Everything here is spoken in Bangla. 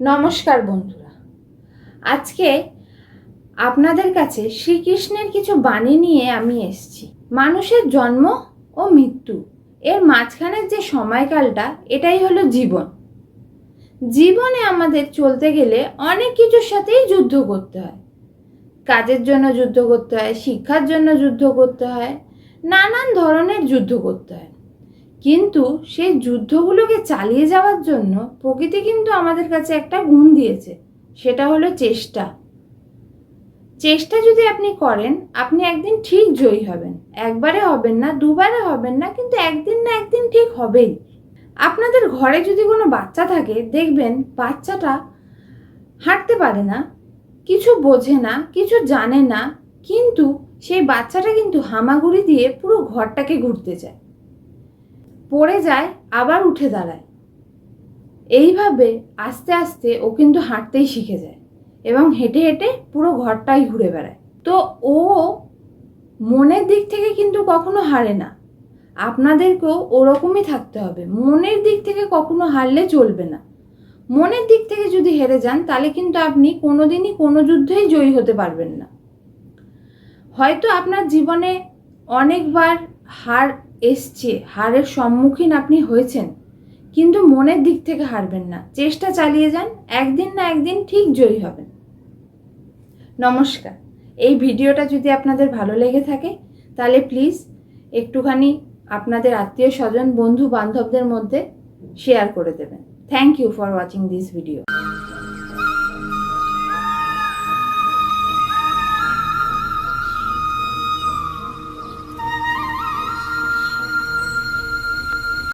নমস্কার বন্ধুরা। আজকে আপনাদের কাছে শ্রীকৃষ্ণের কিছু বাণী নিয়ে আমি এসেছি। মানুষের জন্ম ও মৃত্যু, এর মাঝখানের যে সময়কালটা, এটাই হলো জীবন। জীবনে আমাদের চলতে গেলে অনেক কিছুর সাথেই যুদ্ধ করতে হয়। কাজের জন্য যুদ্ধ করতে হয়, শিক্ষার জন্য যুদ্ধ করতে হয়, নানান ধরনের যুদ্ধ করতে হয়। কিন্তু সেই যুদ্ধগুলোকে চালিয়ে যাওয়ার জন্য প্রকৃতি কিন্তু আমাদের কাছে একটা গুণ দিয়েছে, সেটা হলো চেষ্টা। চেষ্টা যদি আপনি করেন, আপনি একদিন ঠিক জয়ী হবেন। একবারে হবেন না, দুবারে হবেন না, কিন্তু একদিন না একদিন ঠিক হবেই। আপনাদের ঘরে যদি কোনো বাচ্চা থাকে, দেখবেন বাচ্চাটা হাঁটতে পারে না, কিছু বোঝে না, কিছু জানে না, কিন্তু সেই বাচ্চাটা কিন্তু হামাগুড়ি দিয়ে পুরো ঘরটাকে ঘুরতে চায়। পড়ে যায়, আবার উঠে দাঁড়ায়। এইভাবে আস্তে আস্তে ও কিন্তু হাঁটতেই শিখে যায় এবং হেঁটে হেঁটে পুরো ঘরটাই ঘুরে বেড়ায়। তো ও মনের দিক থেকে কিন্তু কখনো হারে না। আপনাদেরকেও ওরকমই থাকতে হবে। মনের দিক থেকে কখনো হারলে চলবে না। মনের দিক থেকে যদি হেরে যান, তাহলে কিন্তু আপনি কোনোদিনই কোনো যুদ্ধেই জয়ী হতে পারবেন না। হয়তো আপনার জীবনে অনেকবার হার এসছে, হারের সম্মুখীন আপনি হয়েছেন, কিন্তু মনের দিক থেকে হারবেন না। চেষ্টা চালিয়ে যান, একদিন না একদিন ঠিক জয়ী হবেন। নমস্কার। এই ভিডিওটা যদি আপনাদের ভালো লেগে থাকে, তাহলে প্লিজ একটুখানি আপনাদের আত্মীয় স্বজন বন্ধু বান্ধবদের মধ্যে শেয়ার করে দেবেন। Thank you for watching this video